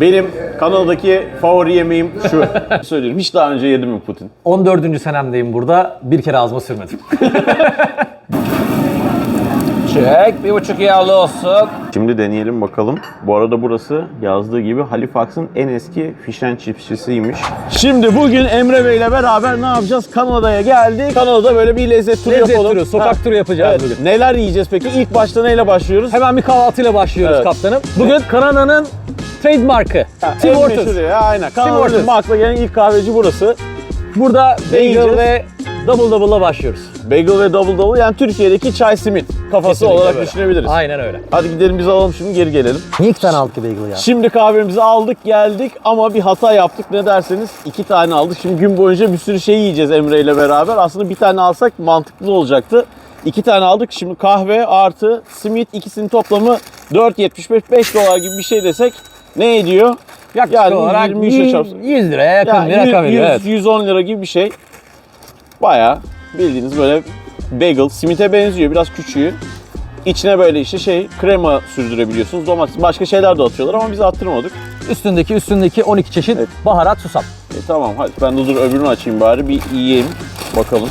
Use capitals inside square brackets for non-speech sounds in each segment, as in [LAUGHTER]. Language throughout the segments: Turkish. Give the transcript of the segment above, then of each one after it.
Benim Kanada'daki favori yemeğim şu. [LAUGHS] Söyleyeyim hiç daha önce yedim mi Putin? 14. senemdeyim burada. Bir kere ağzıma sürmedim. [LAUGHS] Çek. Bir buçuk yağlı olsun. Şimdi deneyelim bakalım. Bu arada burası yazdığı gibi Halifax'ın en eski fish and chipsçisiymiş. Şimdi bugün Emre Bey ile beraber ne yapacağız? Kanada'ya geldik. Kanada'da böyle bir lezzet turu Lezzet yapalım. turu, sokak turu yapacağız Evet. bugün. Neler yiyeceğiz peki? İlk başta neyle başlıyoruz? Hemen bir kahvaltıyla başlıyoruz Evet. kaptanım. Bugün Kanada'nın trademark'ı. Tim En Hortons. aynen. Kanada'nın Hortons. akla gelen ilk kahveci burası. Burada bagel ve double double'la başlıyoruz. Bagel ve double double yani Türkiye'deki çay simit kafası Kesinlikle olarak böyle. düşünebiliriz. Aynen öyle. Hadi gidelim biz alalım şimdi geri gelelim. Niye iki tane aldık ki bagel ya? Şimdi kahvemizi aldık geldik ama bir hata yaptık ne derseniz iki tane aldık. Şimdi gün boyunca bir sürü şey yiyeceğiz Emre ile beraber. Aslında bir tane alsak mantıklı olacaktı. İki tane aldık. Şimdi kahve artı simit ikisinin toplamı 4.75 5 dolar gibi bir şey desek ne ediyor? Yaklaşık Yani olarak 23'e 100, çarpsın. 100 liraya yakın Yani bir rakam 100, veriyor. Evet. 110 lira gibi bir şey. Bayağı bildiğiniz böyle bagel, simite benziyor. Biraz küçüğü. İçine böyle işte şey krema sürdürebiliyorsunuz. Domates, başka şeyler de atıyorlar ama biz attırmadık. Üstündeki üstündeki 12 çeşit baharat susam. E, tamam hadi ben de dur öbürünü açayım bari bir yiyeyim bakalım.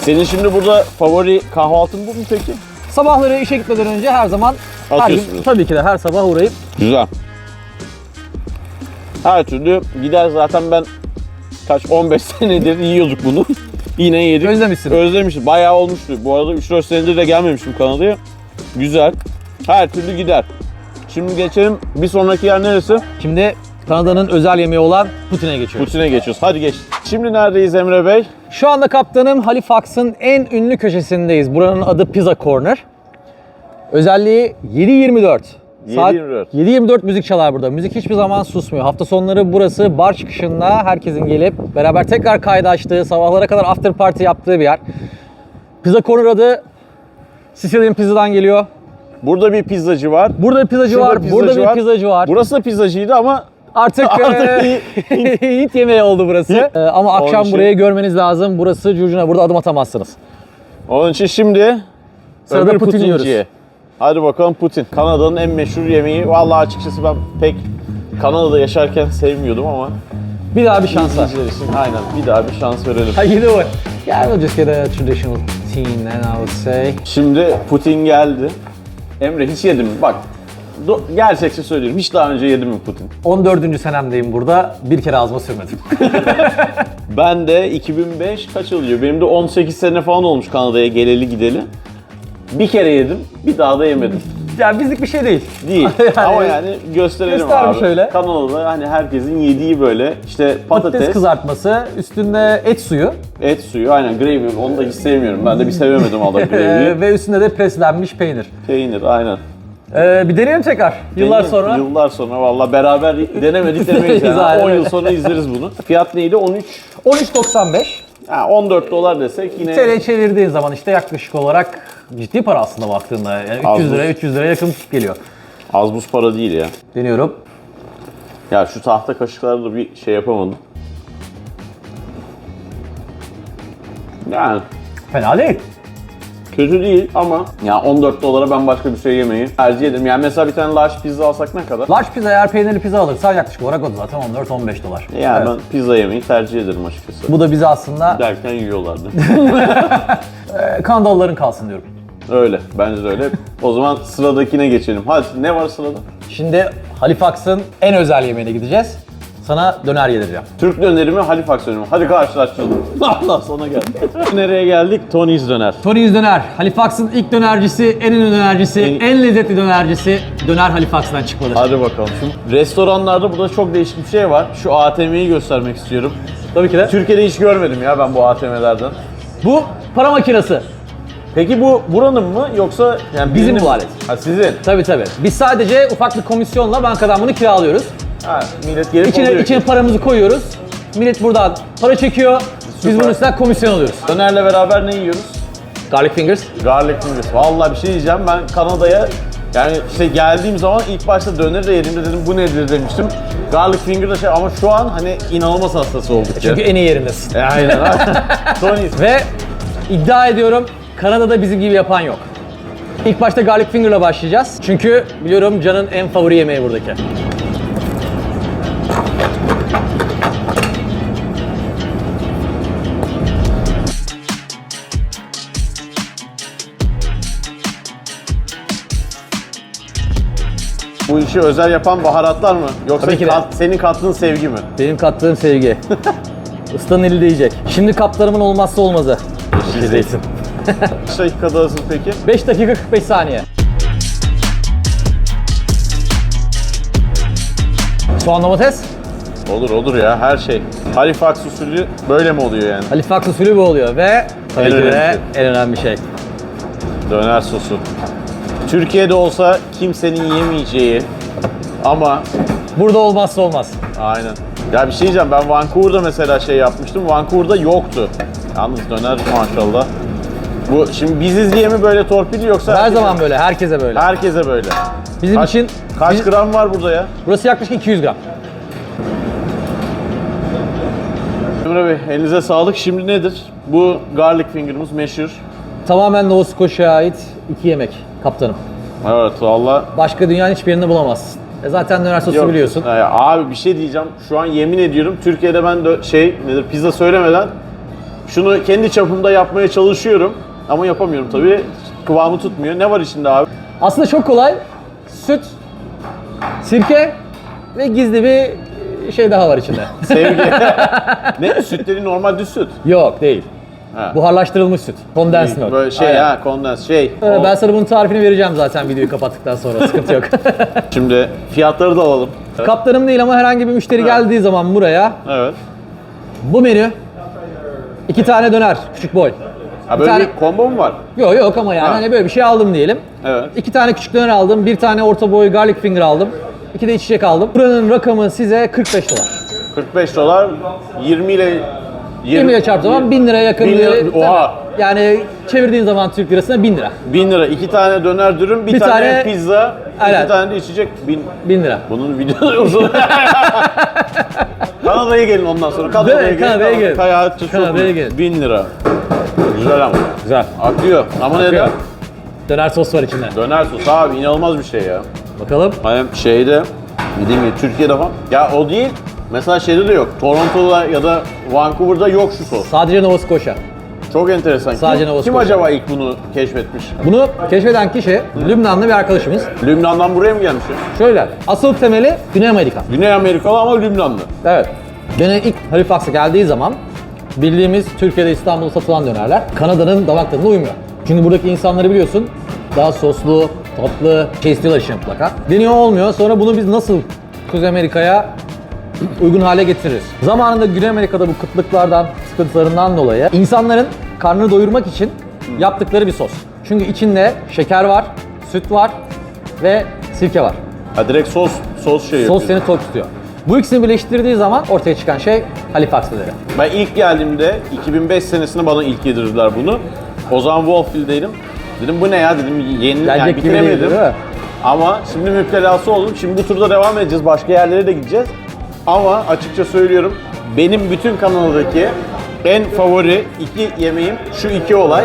Senin şimdi burada favori kahvaltın bu mu peki? Sabahları işe gitmeden önce her zaman her gün, tabii ki de her sabah uğrayıp Güzel. Her türlü gider zaten ben kaç 15 [LAUGHS] senedir yiyorduk bunu. Yine yedik. Özlemişsin. Özlemişim. Bayağı olmuştu. Bu arada 3-4 senedir de gelmemiştim Kanada'ya. Güzel. Her türlü gider. Şimdi geçelim. Bir sonraki yer neresi? Şimdi Kanada'nın özel yemeği olan Putin'e geçiyoruz. Putin'e geçiyoruz. Hadi geç. Şimdi neredeyiz Emre Bey? Şu anda kaptanım Halifax'ın en ünlü köşesindeyiz. Buranın adı Pizza Corner. Özelliği 7-24. Saat 7-24. 7-24 müzik çalar burada. Müzik hiçbir zaman susmuyor. Hafta sonları burası bar çıkışında herkesin gelip beraber tekrar kaydı açtığı, sabahlara kadar after party yaptığı bir yer. Pizza Corner adı Sicilian Pizza'dan geliyor. Burada bir pizzacı var. Burada bir pizzacı Şurada var, pizzacı burada bir var. pizzacı var. Burası da pizzacıydı ama Artık, [LAUGHS] Artık eee, [LAUGHS] Hint yemeği oldu burası. Eee, ama akşam için- burayı görmeniz lazım. Burası curcuna. Burada adım atamazsınız. onun için şimdi Sırada öbür Putin yiyoruz. Putinciye. Hadi bakalım Putin. Kanada'nın en meşhur yemeği. Vallahi açıkçası ben pek Kanada'da yaşarken sevmiyordum ama Bir daha bir şans var. izleyiciler için aynen bir daha bir şans verelim. How you doing? Yeah, we'll just get a traditional teen then I would say. Şimdi Putin geldi. Emre hiç yedin mi? Bak do- gerçekçi söylüyorum. Hiç daha önce yedim mi Putin? 14. senemdeyim burada. Bir kere ağzıma sürmedim. [LAUGHS] Ben de 2005 kaç oluyor? Benim de 18 sene falan olmuş Kanada'ya geleli gideli. Bir kere yedim, bir daha da yemedim. ya bizlik bir şey değil. Değil. [LAUGHS] Yani- Ama yani gösterelim Göster bir abi. şöyle. Kanada'da hani herkesin yediği böyle işte Patates, patates, kızartması, üstünde et suyu et suyu, aynen gravy. Onu da hiç sevmiyorum. Ben de bir sevemedim Allah [LAUGHS] eee, gravy'yi. ve üstünde de preslenmiş peynir. Peynir, aynen. Eee, bir deneyelim tekrar. Yıllar Peynir, sonra. Yıllar sonra valla beraber denemedik [LAUGHS] demeyiz yani. Aynen 10 yıl sonra izleriz bunu. Fiyat neydi? 13 13.95. Ha, 14 dolar desek yine TL çevirdiğin zaman işte yaklaşık olarak ciddi para aslında baktığında. Yani Az 300 buz. liraya 300 liraya yakın geliyor. az buz para değil ya. Deniyorum. Ya şu tahta kaşıklarla bir şey yapamadım. Yani Fena değil. Kötü değil ama ya 14 dolara ben başka bir şey yemeyi tercih ederim. Yani mesela bir tane large pizza alsak ne kadar? Large pizza eğer peynirli pizza alırsan yaklaşık olarak o da zaten 14-15 dolar. Yani Evet. ben pizza yemeyi tercih ederim açıkçası. Bu da bize aslında Derken yiyorlardı. [LAUGHS] e, Kanadalıların kalsın diyorum. öyle, bence de öyle. O zaman sıradakine geçelim. Hadi ne var sırada? Şimdi Halifax'ın en özel yemeğine gideceğiz. Sana döner yedireceğim. Türk döneri mi, Halifax döneri mi? Hadi karşılaştıralım. [LAUGHS] Allah sana geldi. Nereye geldik? Tony's Döner. Tony's Döner. Halifax'ın ilk dönercisi, en ünlü dönercisi, En- en, lezzetli dönercisi Döner Halifax'tan çıkmalıdır. Hadi bakalım. Şu restoranlarda burada çok değişik bir şey var. Şu ATM'yi göstermek istiyorum. Tabii ki de. Türkiye'de hiç görmedim ya ben bu ATM'lerden. Bu para makinesi. Peki bu buranın mı yoksa yani Bizim bu alet. Ha sizin. Tabii tabii. Biz sadece ufak bir komisyonla bankadan bunu kiralıyoruz. Ha millet gelip İçine, alıyor içine paramızı koyuyoruz. Millet buradan para çekiyor. Biz Süper. bunun üstünden komisyon alıyoruz. Dönerle beraber ne yiyoruz? Garlic fingers. Garlic fingers. Vallahi bir şey diyeceğim ben Kanada'ya yani işte geldiğim zaman ilk başta döneri de yediğimde dedim bu nedir demiştim. Garlic finger da şey ama şu an hani inanılmaz hastası olduk Çünkü en iyi yerindesin. E, aynen. Tony's. [LAUGHS] Ve iddia ediyorum Kanada'da bizim gibi yapan yok. İlk başta garlic finger'la başlayacağız. Çünkü biliyorum Can'ın en favori yemeği buradaki. İşi özel yapan baharatlar mı? Yoksa Tabii ki de. kat- senin kattığın sevgi mi? Benim kattığım sevgi. [LAUGHS] Ustanın eli değecek. Şimdi kaplarımın olmazsa olmazı. Yeşil zeytin. Kaç dakikadasın peki? 5 dakika 45 saniye. Soğan domates. Olur olur ya her şey. Halifax usulü böyle mi oluyor yani? Halifax usulü bu oluyor ve tabii En ki de önemlisi. en önemli şey. Döner sosu. Türkiye'de olsa kimsenin yemeyeceği ama Burada olmazsa olmaz. aynen. Ya bir şey diyeceğim ben Vancouver'da mesela şey yapmıştım. Vancouver'da yoktu. Yalnız döner maşallah. Bu şimdi biziz diye mi böyle torpil yoksa Her herkese- zaman böyle, herkese böyle. herkese böyle. Bizim Kaç, için kaç biz- gram var burada ya? burası yaklaşık 200 gram. Emre Bey elinize sağlık. Şimdi nedir? Bu garlic finger'ımız meşhur. Tamamen Nova Scotia'ya ait iki yemek kaptanım. Evet valla. Başka dünyanın hiçbir yerinde bulamazsın. E zaten sosu Yok. biliyorsun. Ya, abi bir şey diyeceğim. Şu an yemin ediyorum Türkiye'de ben de şey nedir pizza söylemeden şunu kendi çapımda yapmaya çalışıyorum. Ama yapamıyorum tabii. Kıvamı tutmuyor. Ne var içinde abi? Aslında çok kolay. Süt, sirke ve gizli bir şey daha var içinde. Sevgi. [LAUGHS] ne? Sütleri normal düz süt. Yok değil. Ha. Buharlaştırılmış süt. Condensed milk. Böyle şey Aynen. ha kondens şey. Ee, O- Ben sana bunun tarifini vereceğim zaten videoyu kapattıktan sonra. Sıkıntı yok. [LAUGHS] Şimdi fiyatları da alalım. Evet. Kaptanım değil ama herhangi bir müşteri geldiği zaman buraya evet. bu menü iki tane döner küçük boy. Ha böyle tane- bir combo mu var? Yok yok ama yani Ha. hani böyle bir şey aldım diyelim. Evet. İki tane küçük döner aldım, bir tane orta boy garlic finger aldım. iki de içecek aldım. Buranın rakamı size 45 dolar. 45 dolar 20 ile 20 ile çarptığım zaman 1000 liraya yakın Bin lira- bir- Oha. Yani çevirdiğin zaman Türk lirasına 1000 lira. 1000 lira. iki tane döner dürüm, bir, Bir tane, tane- pizza, Aynen. iki tane de içecek. Bin... 1000 lira. Bunun videosu uzun. [LAUGHS] Kanada'ya gelin ondan sonra. Değil Kanada'ya mi? gelin. Kanada'ya gelin. Kaya Kanada'ya gelin. 1000 lira. Güzel ama. Güzel. Akıyor. Ama neden? Döner sos var içinde. Döner sos abi inanılmaz bir şey ya. Bakalım. Hani şeyde dediğim gibi Türkiye'de falan. Ya o değil. Mesela şeyde de yok. Toronto'da ya da Vancouver'da yok şu sos. Sadece Nova Scotia. Çok enteresan. Sadece kim, Nova kim Scotia. acaba ilk bunu keşfetmiş? Bunu keşfeden kişi Lübnanlı bir arkadaşımız. Lübnan'dan buraya mı gelmiş ya? Şöyle, asıl temeli Güney Amerika. Güney Amerikalı ama Lübnanlı. Evet. Döner ilk Halifax'a geldiği zaman bildiğimiz Türkiye'de İstanbul'da satılan dönerler Kanada'nın damak tadına uymuyor. Çünkü buradaki insanları biliyorsun daha soslu, tatlı şey istiyorlar işte mutlaka. Deniyor olmuyor. Sonra bunu biz nasıl Kuzey Amerika'ya uygun hale getiririz. Zamanında Güney Amerika'da bu kıtlıklardan, sıkıntılarından dolayı insanların karnını doyurmak için yaptıkları bir sos. Çünkü içinde şeker var, süt var ve sirke var. Ha direkt sos sos şey Sos yapıyor. seni tok tutuyor. Bu ikisini birleştirdiği zaman ortaya çıkan şey Halifax döneri. Ben ilk geldiğimde 2005 senesinde bana ilk yedirdiler bunu. O zaman Wolfville'deydim. Dedim bu ne ya dedim yeni yani Gelecek gibi değil, bitiremedim. değil mi? Ama şimdi müptelası oldum. Şimdi bu turda devam edeceğiz. Başka yerlere de gideceğiz. Ama açıkça söylüyorum benim bütün kanaldaki en favori iki yemeğim şu iki olay.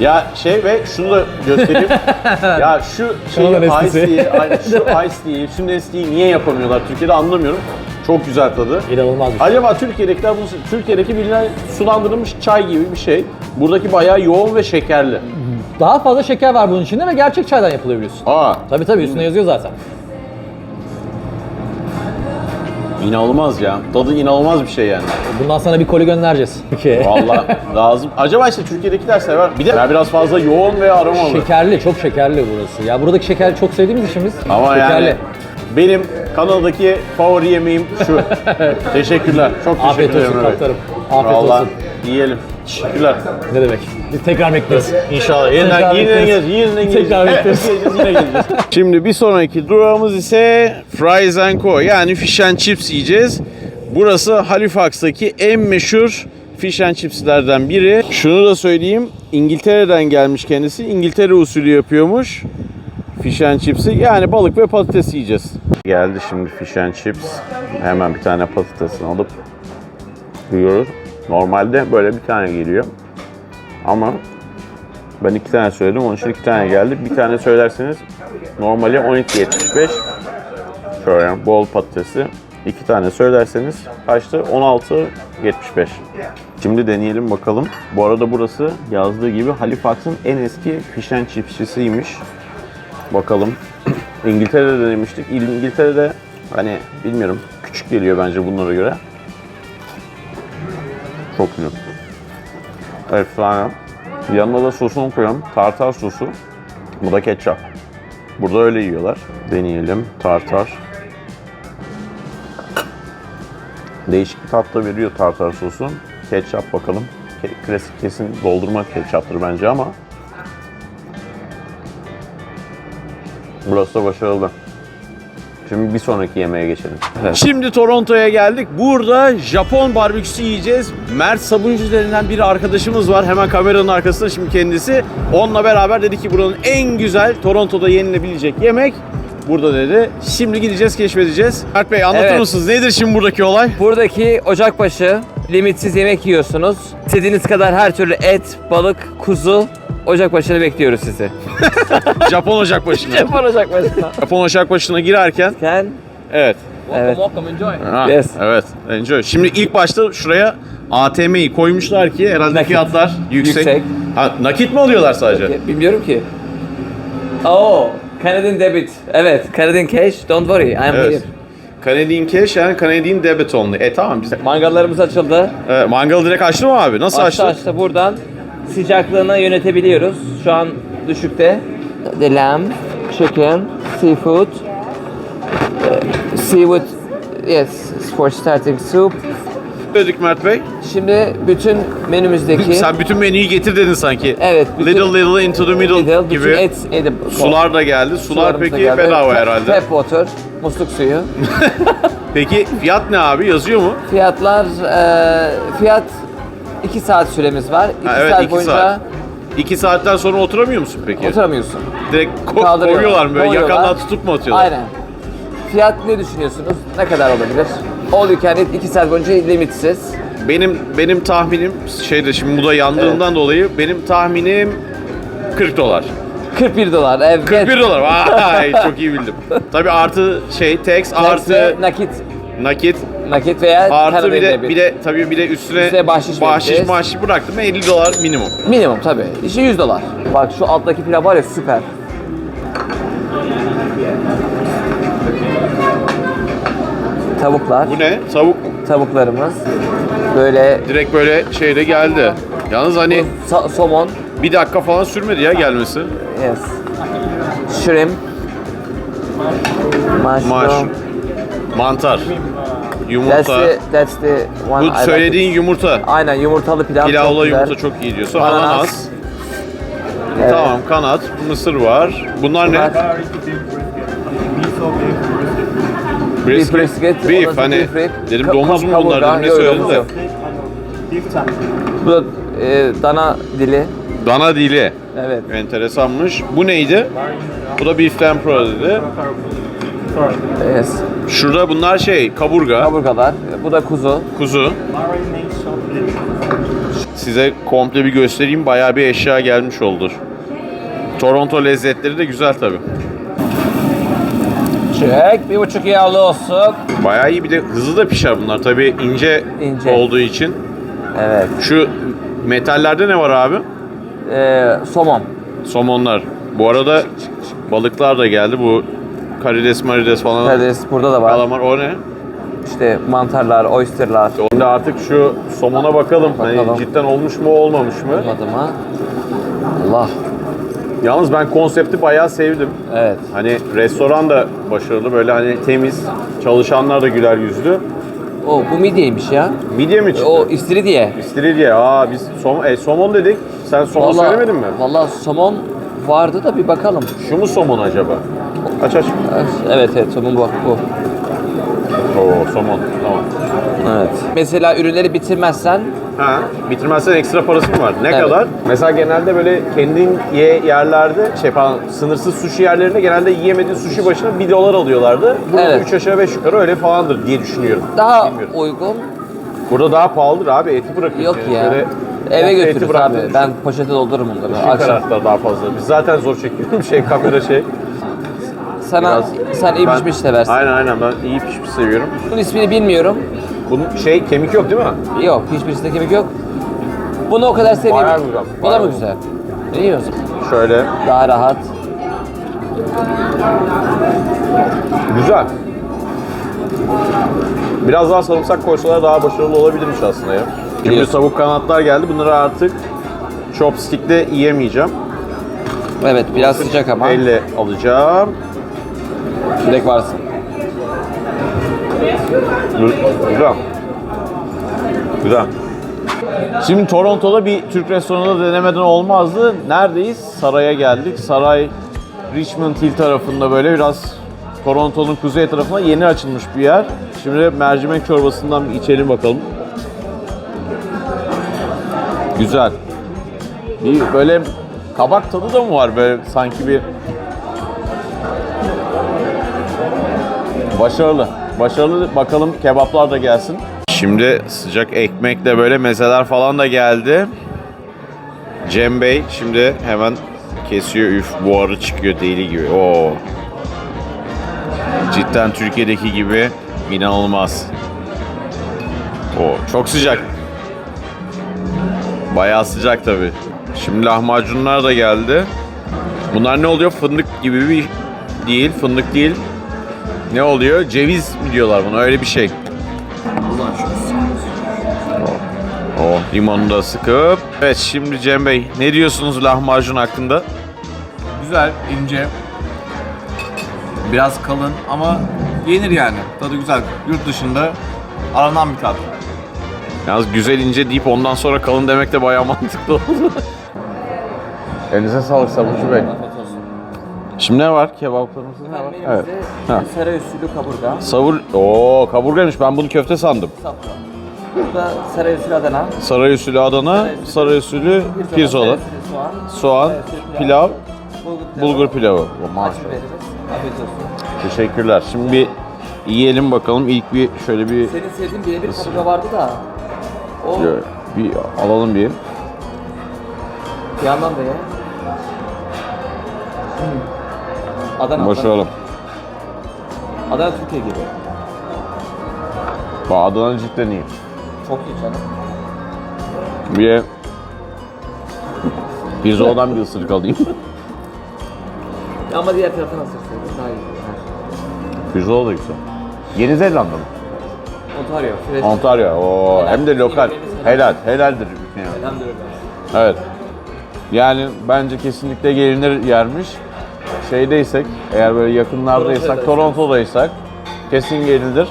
Ya şey ve şunu da göstereyim. [LAUGHS] ya şu şeyi Kanalın Ice eskisi. Tea'yi, [LAUGHS] şu Ice Tea'yi, şu Nestle'yi niye yapamıyorlar Türkiye'de anlamıyorum. Çok güzel tadı. İnanılmaz bir şey. Acaba Türkiye'dekiler bu Türkiye'deki bilinen sulandırılmış çay gibi bir şey. Buradaki bayağı yoğun ve şekerli. Daha fazla şeker var bunun içinde ve gerçek çaydan yapılıyor biliyorsun. Aa, Tabii tabii üstüne yazıyor zaten. İnanılmaz ya. Tadı inanılmaz bir şey yani. Bundan sana bir koli göndereceğiz. Vallahi lazım. Acaba işte Türkiye'dekiler sever. Bir de ya biraz fazla yoğun ve aromalı. Şekerli, çok şekerli burası. Ya buradaki şekeri çok sevdiğimiz için biz Ama şekerli. yani benim kanaldaki favori yemeğim şu. [LAUGHS] Teşekkürler. Çok teşekkür Afiyet olsun ederim. Kaptanım. Afiyet Vallahi olsun. yiyelim. Teşekkürler. Ne demek? Biz tekrar bekleriz. İnşallah. Yeniden, Tekrar yeniden bekleriz. geleceğiz. Yeniden Tekrar bekleriz. Geleceğiz, yine geleceğiz. [LAUGHS] Şimdi bir sonraki durağımız ise Fries and Co. Yani fish and chips yiyeceğiz. Burası Halifax'taki en meşhur fish and chipslerden biri. Şunu da söyleyeyim. İngiltere'den gelmiş kendisi. İngiltere usulü yapıyormuş. Fish and chips'i. Yani balık ve patates yiyeceğiz. Geldi şimdi fish and chips. Hemen bir tane patatesini alıp yiyoruz. Normalde böyle bir tane geliyor. Ama ben iki tane söyledim, onun için iki tane geldi. Bir tane söylerseniz normali 12.75. Şöyle bol patatesi. İki tane söylerseniz kaçtı? 16.75. Şimdi deneyelim bakalım. Bu arada burası yazdığı gibi Halifax'ın en eski fish and chipsçisiymiş. Bakalım. İngiltere'de denemiştik. İngiltere'de hani bilmiyorum küçük geliyor bence bunlara göre. Çok iyi. Efsane. Yanına da sosunu koyalım. Tartar sosu. Bu da ketçap. Burada öyle yiyorlar. Deneyelim. Tartar. Değişik bir tat da veriyor tartar sosu. Ketçap bakalım. Klasik kesin doldurma ketçaptır bence ama Burası da başarılı. Şimdi bir sonraki yemeğe geçelim. Şimdi Toronto'ya geldik. Burada Japon barbeküsü yiyeceğiz. Mert Sabuncu denilen bir arkadaşımız var. Hemen kameranın arkasında şimdi kendisi. Onunla beraber dedi ki buranın en güzel Toronto'da yenilebilecek yemek burada dedi. Şimdi gideceğiz, keşfedeceğiz. Mert Bey anlatır Evet. mısınız? Nedir şimdi buradaki olay? Buradaki ocakbaşı limitsiz yemek yiyorsunuz. İstediğiniz kadar her türlü et, balık, kuzu ocakbaşını bekliyoruz sizi. [LAUGHS] Japon ocakbaşına. Japon ocakbaşına. Japon ocakbaşına girerken Sen evet. evet. Ha, Yes. Evet. Enjoy. Şimdi ilk başta şuraya ATM'yi koymuşlar ki herhalde Nakit. fiyatlar yüksek. Yüksek. Ha, nakit mi alıyorlar sadece? Bilmiyorum ki. Oh, Canadian debit. Evet, Canadian cash. Don't worry, I am Evet. here. Canadian cash yani Canadian debit only. E tamam biz. Mangallarımız açıldı. E, mangalı direkt açtı mı abi? Nasıl Açtı açtı? açtı buradan sıcaklığını yönetebiliyoruz. Şu an düşükte. The lamb, chicken, seafood, eh, seafood, yes, for starting soup. Dedik Mert Bey. Şimdi bütün menümüzdeki Sen bütün menüyü getir dedin sanki. Evet, bütün- Little little into the middle, middle, bütün gibi. et, edible. Sular da geldi. Sular Sularımız peki geldi. bedava Tap- herhalde. Tap water, musluk suyu. [LAUGHS] Peki fiyat ne abi? Yazıyor mu? Fiyatlar, e, fiyat 2 saat süremiz var. 2 Ha, evet, saat iki boyunca saat. İki saatten sonra oturamıyor musun peki? oturamıyorsun. Direkt ko- Kaldırıyorlar, koyuyorlar mı böyle koyuyorlar. yakandan tutup mu atıyorlar? Aynen. Fiyat ne düşünüyorsunuz? Ne kadar olabilir? All you can eat 2 saat boyunca limitsiz. Benim benim tahminim şeyde şimdi bu da yandığından dolayı benim tahminim 40 dolar. 41 dolar. Evet. 41 dolar. Vay çok iyi bildim. Tabii artı şey tax Tax artı nakit. nakit Nakit veya artı Canadian bir de debit. bir de tabii bir de üstüne Üstüne bahşiş bahşiş vereceğiz. mahşiş bıraktım 50 dolar minimum. Minimum tabii. İşte 100 dolar. Bak şu alttaki pilav var ya süper. Tavuklar, Bu ne? Tavuk tavuklarımız. Böyle direkt böyle şeyde geldi. Yalnız hani sa- somon. bir dakika falan sürmedi ya gelmesi. Yes. Shrimp. Mushroom. Mushroom. Mantar. That's Yumurta. the, that's the one Bu söylediğin yumurta. Aynen yumurtalı pilav çok Pilavla güzel. yumurta çok iyi diyorsun. Ananas. Ananas. Evet. Tamam kanat, mısır var. Bunlar ne? Bunlar- Beef brisket, Beef ondan hani beef rib, dedim ka- domuz mu bunlar dedim ne yok, söyledin domuz de. yok. Bu da e, dana dili. Dana dili. Evet. Enteresanmış. Bu neydi? Bu da beef tempura dedi. Yes. Şurada bunlar şey kaburga, Kaburgalar. Bu da kuzu. kuzu. Size komple bir göstereyim. Bayağı bir eşya gelmiş oldu. Toronto lezzetleri de güzel tabi. Çek. Bir buçuk yağlı olsun. Bayağı iyi bir de hızlı da pişer bunlar tabi ince, İnce. olduğu için. Evet. Şu metallerde ne var abi? E, somon. Somonlar. Bu arada balıklar da geldi. Bu karides marides falan. Karides burada da var. Kalamar o ne? İşte mantarlar, oysterlar. Şimdi artık şu somona bakalım. Bakalım. Hani cidden olmuş mu olmamış mı? Olmadı mı? Allah. Yalnız ben konsepti bayağı sevdim. Evet. Hani restoran da başarılı böyle hani temiz, çalışanlar da güler yüzlü. O bu midyeymiş ya. Midye mi çıktı? O istiridye. İstiridye. Aa biz som e, somon dedik. Sen somon Vallahi- söylemedin mi? Vallahi somon vardı da bir bakalım. Şu mu somon acaba? Aç aç. Evet evet somon bu. bu. Oo somon. Tamam. Evet. Mesela ürünleri bitirmezsen Ha, bitirmezsen ekstra parası mı var? Ne Evet. kadar? Mesela genelde böyle kendin ye yerlerde, şey pardon, sınırsız sushi yerlerinde genelde yiyemediğin sushi başına 1 dolar alıyorlardı. Burada Evet. 3 aşağı 5 yukarı öyle falandır diye düşünüyorum. daha Bilmiyorum. uygun Burada daha pahalıdır abi, eti bırakıyorsun. yok yani. ya. Böyle Eve eti götürürüz abi. Ben poşete doldururum onları. düşün. Akşam. daha fazla. Biz zaten zor çekiyoruz [LAUGHS] şey kamera şey. Sana Biraz- sen iyi Ben- pişmiş seversin. Aynen aynen ben iyi pişmiş seviyorum. Bunun ismini bilmiyorum. Bunun şey kemik yok değil mi? Yok hiçbirisinde kemik yok. Bunu o kadar Bayağı sevmiyorum. güzel, Bu da bayağı mı güzel? Ne yiyorsun? Şöyle Daha rahat. Güzel. Biraz daha sarımsak koysalar daha başarılı olabilirmiş aslında ya. Şimdi Biliyorsun. tavuk kanatlar geldi. Bunları artık chopstick'le yiyemeyeceğim. Evet biraz sıcak ama. Elle alacağım. Direkt varsın. Gü- Güzel. Güzel. Şimdi Toronto'da bir Türk restoranında denemeden olmazdı. Neredeyiz? Saray'a geldik. Saray Richmond Hill tarafında böyle biraz Toronto'nun kuzey tarafına yeni açılmış bir yer. Şimdi mercimek çorbasından bir içelim bakalım. Güzel. Bir böyle kabak tadı da mı var böyle sanki bir Başarılı. Başarılı. Bakalım kebaplar da gelsin. Şimdi sıcak ekmekle böyle mezeler falan da geldi. Cem Bey şimdi hemen kesiyor. Üf buharı çıkıyor deli gibi. Oo. Cidden Türkiye'deki gibi inanılmaz. O çok sıcak. Bayağı sıcak tabi. Şimdi lahmacunlar da geldi. Bunlar ne oluyor? Fındık gibi bir değil. Fındık değil. Ne oluyor? Ceviz mi diyorlar buna? Öyle bir şey. O Oh, limonu da sıkıp. Evet şimdi Cem Bey ne diyorsunuz lahmacun hakkında? Güzel, ince. Biraz kalın ama yenir yani. Tadı güzel. Yurt dışında aranan bir tat. Yalnız güzel ince deyip ondan sonra kalın demek de bayağı [LAUGHS] mantıklı oldu. Elinize sağlık Sabuncu Bey. Şimdi ne var? Kebaplarımızda ne var? Evet. Ha. Saray usulü kaburga. Savur... Oo kaburgaymış. Ben bunu köfte sandım. Saplı. Burada saray usulü Adana. Saray usulü Adana, saray usulü pirzola, saray usulü soğan. soğan, pilav, Bulgur pilavı. bulgur pilavı. Acı Maşallah. biberimiz. Afiyet olsun. Teşekkürler. Şimdi bir yiyelim bakalım. İlk bir şöyle bir Senin sevdiğin birebir kaburga vardı da. O bir alalım bir. bir yandan da ye. Adana. Adana. Başlayalım. Adana Türkiye gibi. Bak Adana cidden iyi. Çok iyi canım. Bir de pirzoladan bir ısırık alayım. [LAUGHS] Ama diğer taraftan ısırsın. Daha iyi. Pirzola da güzel. Yeni Zelanda mı? Ontario. Fresh. Ontario. Oo, hem de lokal. Helal. Helaldir. Yani. Elhamdülillah. Evet. Yani bence kesinlikle gelinir yermiş. Şeydeysek, eğer böyle yakınlardaysak, Toronto'daysak kesin gelinir.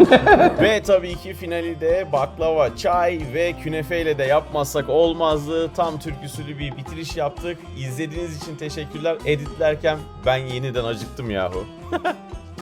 [LAUGHS] ve tabii ki finali de baklava, çay ve künefe ile de yapmazsak olmazdı. Tam Türk usulü bir bitiriş yaptık. İzlediğiniz için teşekkürler. Editlerken ben yeniden acıktım yahu. [LAUGHS]